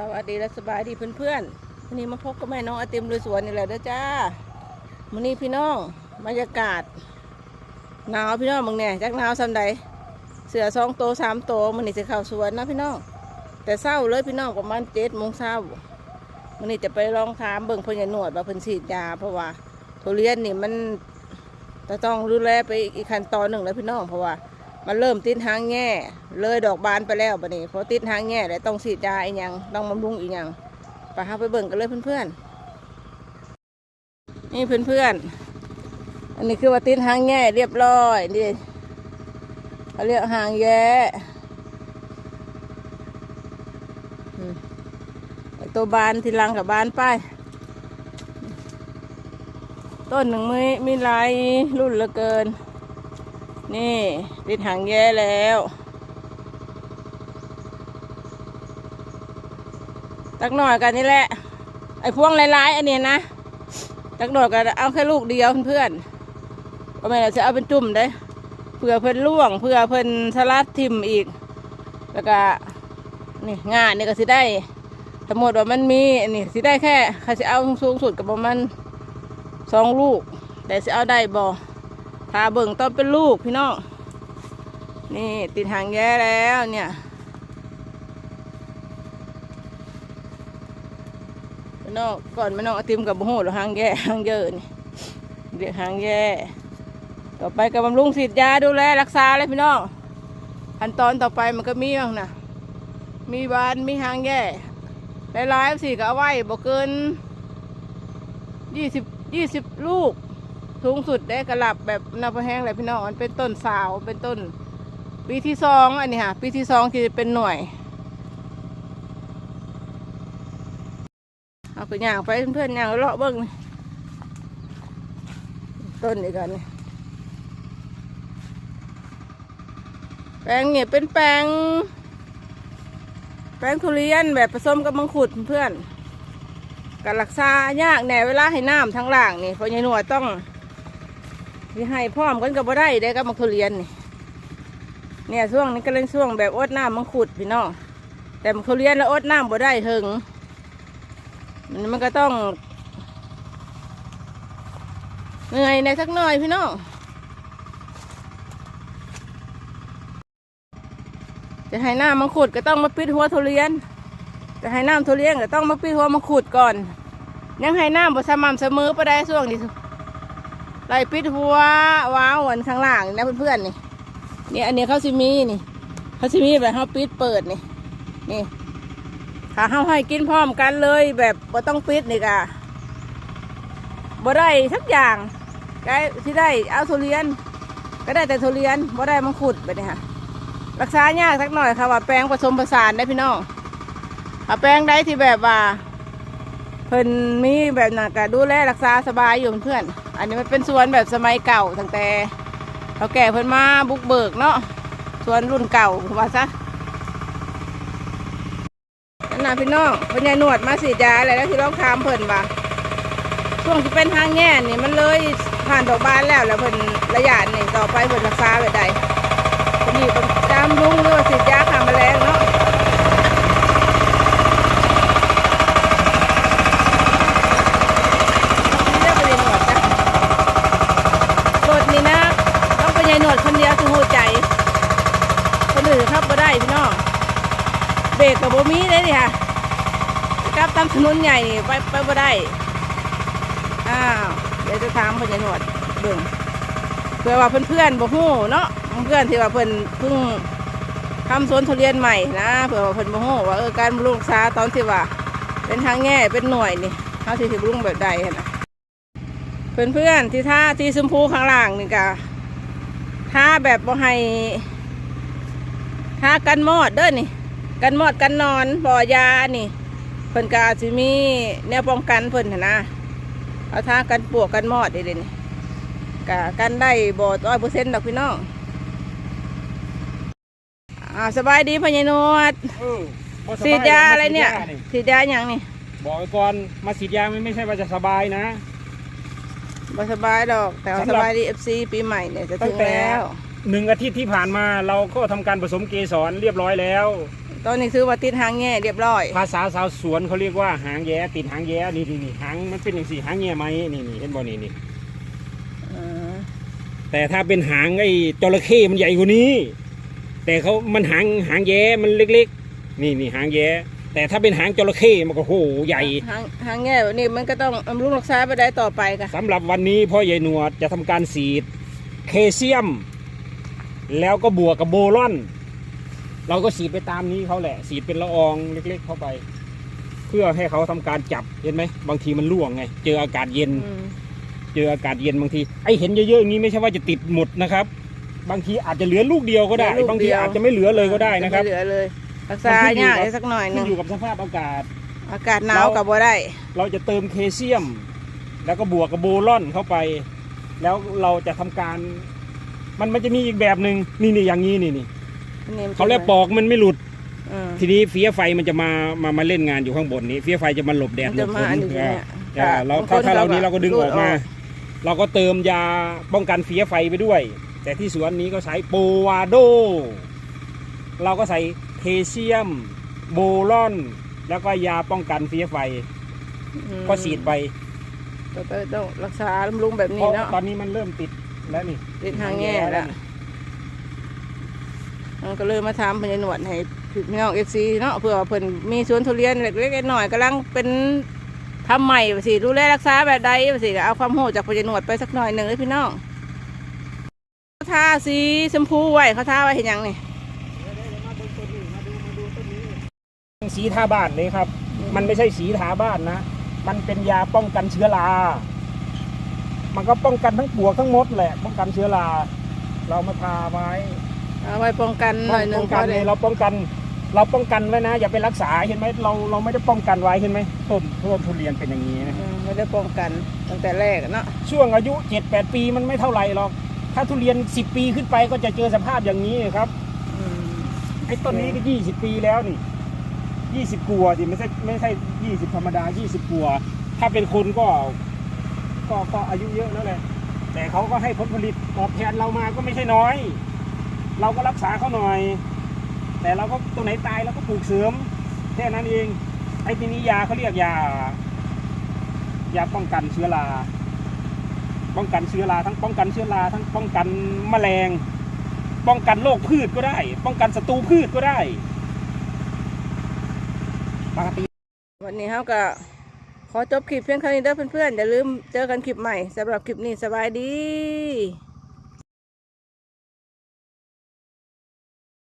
สวัสดีและสบายดีเพื่อนๆวันนี้มาพบกับแม่น้องไอติมลุยสวนนี่แหละเด้อจ้าวันนี้พี่น้องบรรยากาศหนาวพี่น้องมึงเนี่ยจักหนาวสำใดเสือสองโตสามโตมันนี่จะเข้าสวนนะพี่น้องแต่เศร้าเลยพี่น้องประมาณเจ็ดโมงเช้ามันนี่จะไปลองถามเบิ่งพนยาหนวดว่าเพิ่นฉีดยาเพราะว่าทุเรียนนี่มันจะต้องดูแลไปอีกขั้นตอนหนึ่งแล้วพี่น้องเพราะว่า มันเริ่มติดหางแง่ เลยดอกบานไปแล้วบัดนี้พอติดหางแง่แล้วต้องฉีดยาอีกอย่างต้องบำรุงอีกอย่างไปหาไปเบิ่งกันเลยเพื่อนๆนี่เพื่อนๆอันนี้คือว่าติดหางแง่เรียบร้อยนี่เขาเรียกหางแย่ตัวบานที่ลังกับบานไปต้นหนึ่งมีมีลายรุ่นเหลือเกิน นี่ติดหางแย่แล้ว ตักหน่อยกันนี่แหละ ไอ้พวงลายๆอันนี้นะ ตักหน่อยกันเอาแค่ลูกเดียวเพื่อนๆก็ไม่เราจะเอาเป็นจุ่มได้เผื่อเพิ่นล่วงเผื่อเพิ่นสลัดทิมอีก แล้วก็นี่งานนี่ก็สิได้สมมติว่ามันมีอันนี่สิได้แค่ใครสิเอาสูงสุดกับประมาณสองลูก แต่สิเอาได้บ่ พาเบิ่งต้นเป็นลูกพี่น้อง นี่ติดหางแย่แล้วเนี่ยพี่น้องก่อนพี่น้องอติมกับบุหูหรือหางแย่หางเยอะนี่เรียกหางแย่ต่อไปกับบำรุงฉีดยาดูแลรักษาเลยพี่น้องขั้นตอนต่อไปมันก็มีบ้างนะมีบานมีหางแย่หลายๆสิก็เอาไว้บ่เกินยี่สิบยี่สิบลูก สูงสุดได้กระหลับแบบนาพแห้งเลยพี่น้องมันเป็นต้นสาวเป็นต้น ปีที่สองอันนี้ค่ะ ปีที่สองที่จะเป็นหน่วยเอาไปย่างไปเพื่อนๆย่างเลาะเบิ้งต้นนี้กันนี่แปลงเนี่ยเป็นแปลง แปลงทุเรียนแบบผสมกับมังคุดเพื่อนการรักษายากแหน่เวลาให้น้ำทั้งล่างนี่เพราะยายหนวดต้อง ที่ให้พร้อมกันกับบ่ได้ได้กับมักทุเรียนนี่เนี่ยช่วงนี้ก็เล่นช่วงแบบอดน้ำมังคุดพี่น้องแต่มักทุเรียนแล้วอดน้ำบ่ได้ถึงมันมันก็ต้องเหนื่อยในสักหน่อยพี่น้องจะให้น้ำมังคุดก็ต้องมาปิดหัวทุเรียนจะให้น้ำทุเรียนก็ต้องมาปิดหัวมังคุดก่อน ยังให้น้ำบ่สม่ำเสมอไปได้ช่วงนี้ ไล่ปิดหัวว้าวอันข้างล่างนี่นะเพื่อนๆนี่นี่อันนี้เขาซิมีนี่เขาซิมีแบบเขาปิดเปิดนี่นี่ถ้าเขาให้กินพร้อมกันเลย แบบบ่ต้องปิดนี่กะบ่ได้สักอย่างก็ที่ได้เอาทุเรียน ก็ได้แต่ทุเรียนบ่ได้มังคุดไปนี่ค่ะรักษายากสักหน่อยค่ะว่าแปลงผสมผสานได้พี่น้องถ้าแปลงได้ที่แบบว่า เพิ่นมีแบบนั้นก็ดูแลรักษาสบายอยู่เพื่อน อันนี้มันเป็นสวนแบบสมัยเก่าตั้งแต่เขาแก่เพิ่นมาบุกเบิกเนาะสวนรุ่นเก่าว่าซะนั่นน่ะพี่น้องเพิ่นยายหนวดมาสีดยาอะไรแล้วที่เราถามเพิ่นว่าช่วงที่เป็นทางแง่นี่มันเลยผ่านดอกบานแล้วแล้วเพิ่นระยะนี่ต่อไปเพิ่นรักษาแบบใดเพิ่นนี่เพิ่นจำลุงหรือว่าสีดยาฆ่าแมลงเนาะ เลือกไปเลยหนวดจ้ะกดนี่นะ ต้องไปยายหนวดคนเดียวถึงหัวใจ คนอื่นครับก็ได้พี่น้อง เบรกกับโบมีเลยนี่ค่ะกลับตามถนนใหญ่นี่ไปไปบ่ได้อ้าวเดี๋ยวจะถามพญานวดเบิ่งเพื่อว่าเพื่อนๆบ่ฮู้เนาะเพื่อนที่ว่าเพิ่นเพิ่งทำสวนทุเรียนใหม่นะเผื่อว่าเพิ่นบ่ฮู้ว่าเออการบำรุงษาตอนที่ว่า เป็นทางแง่เป็นหน่วยนี่เขาสิสิบำรุงแบบใดนะเพื่อนเพื่อนๆที่ท่าที่ชมพูข้างล่างนี่กะท่าแบบบ่ให้ท่ากันมอดเด้อนี่ กันมอดกันนอนบ่อยานี่เพิ่นกาสิมีแนวป้องกันเพิ่นหั่นนะเอาท่ากันปวกกันมอดเด้เดนี่กะกันได้บ่ร้อยเปอร์เซ็นต์ดอกพี่น้องอ่าสบายดีพ่อใหญ่นวดเออบ่สบฉีดยาอะไรเนี่ยมาฉีดฉีดยาอย่างนี่บอกไว้ก่อนมาฉีดยามันไม่ใช่ว่าจะสบายนะ บ่สบายดอกแต่ว่าสสำหรับ บายดีเอฟซีปีใหม่เนี่ยจะตั้ถึงงแต่แล้ว หนึ่งอาทิตย์ที่ผ่านมาเราก็ทำการผสมเกสรเรียบร้อยแล้ว ตตอนนี้ซื้อว่าติดหางแง่เรียบร้อย ภาษาชาวสวนเขาเรียกว่าหางแย้ติดหางแย้นี่นี่นี่หางมันเป็นอย่างสี่หางแย้ไหมนี่นี่เห็นบ่นี่นี่อืมแต่ถ้าเป็นหางไอ้จระเข้มันใหญ่กว่านี้ แต่เขามันหางหางแย้มันเล็กๆ นี่นี่หางแย้แต่ถ้าเป็นหางจระเข้มันก็โหใหญ่ หางหางแง่แบบนี้มันก็ต้องบำรุงรักษาไปได้ต่อไปค่ะสำหรับวันนี้พ่อใหญ่หนวดจะทำการสีด เคเซียม แล้วก็บวกกับโบลอน เราก็สีดไปตามนี้เขาแหละสีดเป็นละอองเล็ก ๆ เข้าไป เพื่อให้เขาทำการจับเห็นไหมบางทีมันร่วงไง เจออากาศเย็นอืมเจออากาศเย็นบางทีไอเห็นเยอะๆอย่างนี้ไม่ใช่ว่าจะติดหมดนะครับ บางทีอาจจะเหลือลูกเดียวก็ได้ บางทีอาจจะไม่เหลือเลยก็ได้นะครับไม่เหลือเลยรักษายากได้สักหน่อยหขึ้นึ่นงอยู่กับสภาพอากาศ อากาศหนาวกับบ่ได้ เราจะเติมเคเซียม แล้วก็บวกกับโบลอนเข้าไป แล้วเราจะทำการ มันมันจะมีอีกแบบหนึ่งนี่นี่อย่างนี้นี่นี่อั นนี้มันเขาเรียกปอกมันไม่หลุดอืมทีนี้เฟี้ยไฟมันจะมามามาเล่นงานอยู่ข้างบนนี้เฟี้ยไฟจะมาหลบแดดมันหลจะบฝมานอันนี้เอเนี่อยเออเราบงคถ้าถ้าเรานี้แบบเราก็ดึงออกมา รูดเราก็เติมยาป้องกันเฟี้ยไฟไปด้วย แต่ที่สวนนี้ก็ใช้โปวาโด เราก็ใส่เทเซียม โบลอน แล้วก็ยาป้องกันเฟี้ยไฟอืมก็ฉีดไปต่อไปต้องรักษาบำรุงแบบเพนี้ราะเนาะ ตอนนี้มันเริ่มติดแล้วนี่ติดหางแง่แล้วมัน ก็เลยมาทำพญาหนวดให้พี่น้องเอฟซีเนาะเพื่อเพิ่นมีสวนทุเรียนเล็กๆหน้อยๆกำลังเป็นทำใหม่สิดูแลรักษาแบบใดสิก็เอาความโหดจากพญานวดไปสักหน่อยหนึ่งเลยพี่น้องเขาทาสีชมพูไว้เขาทาไว้เห็นยังนี่สีทาบ้านเลยครับ มันไม่ใช่สีทาบ้านนะ มันเป็นยาป้องกันเชื้อรา มันก็ป้องกันทั้งปวกทั้งมดแหละ ป้องกันเชื้อรา เรามาทาไว้ เอาไว้ป้องกันหน่อยหนึ่ป้งองกันเลเลยยเราป้องกัน เราป้องกันไว้นะ อย่าไปรักษาเห็นไหมเราเราไม่ได้ป้องกันไว้เห็นไหมต้นต้นทุเรียนเป็นอย่างนี้นะ อืมไม่ได้ป้องกันตั้งแต่แรกอะเนาะช่วงอายุเจ็ดแปดปีมันไม่เท่าไหร่หรอก ถ้าทุเรียนสิบปีขึ้นไปก็จะเจอสภาพอย่างนี้ครับ อืมไอ้ต้นนี้ก็ยี่สิบปีแล้วนี่ยี่สิบกัวาสิไม่ใช่ไม่ใช่ยี่สิบธรรมดายี่สิบกัวาถ้าเป็นคนก็ก็ก็อายุเยอะแล้วแหละ แต่เขาก็ให้ผลผลิตตอบแทนเรามาก็ไม่ใช่น้อย เราก็รักษาเขาหน่อย แต่เราก็ตัวไหนตายเราก็ปลูกเสริมแค่นั้นเองไอ้ทีนี้ยาเขาเรียกยายาป้องกันเชื้อราป้องกันเชื้อราทั้งป้องกันเชื้อราทั้งป้องกันแมลง ป้องกันโรคพืชก็ได้ ป้องกันศัตรูพืชก็ได้ปกติวันนี้เขาก็ขอจบคลิปเพียงเท่านี้เด้อเพื่อนๆอย่าลืมเจอกันคลิปใหม่สำหรับคลิปนี้สบายดี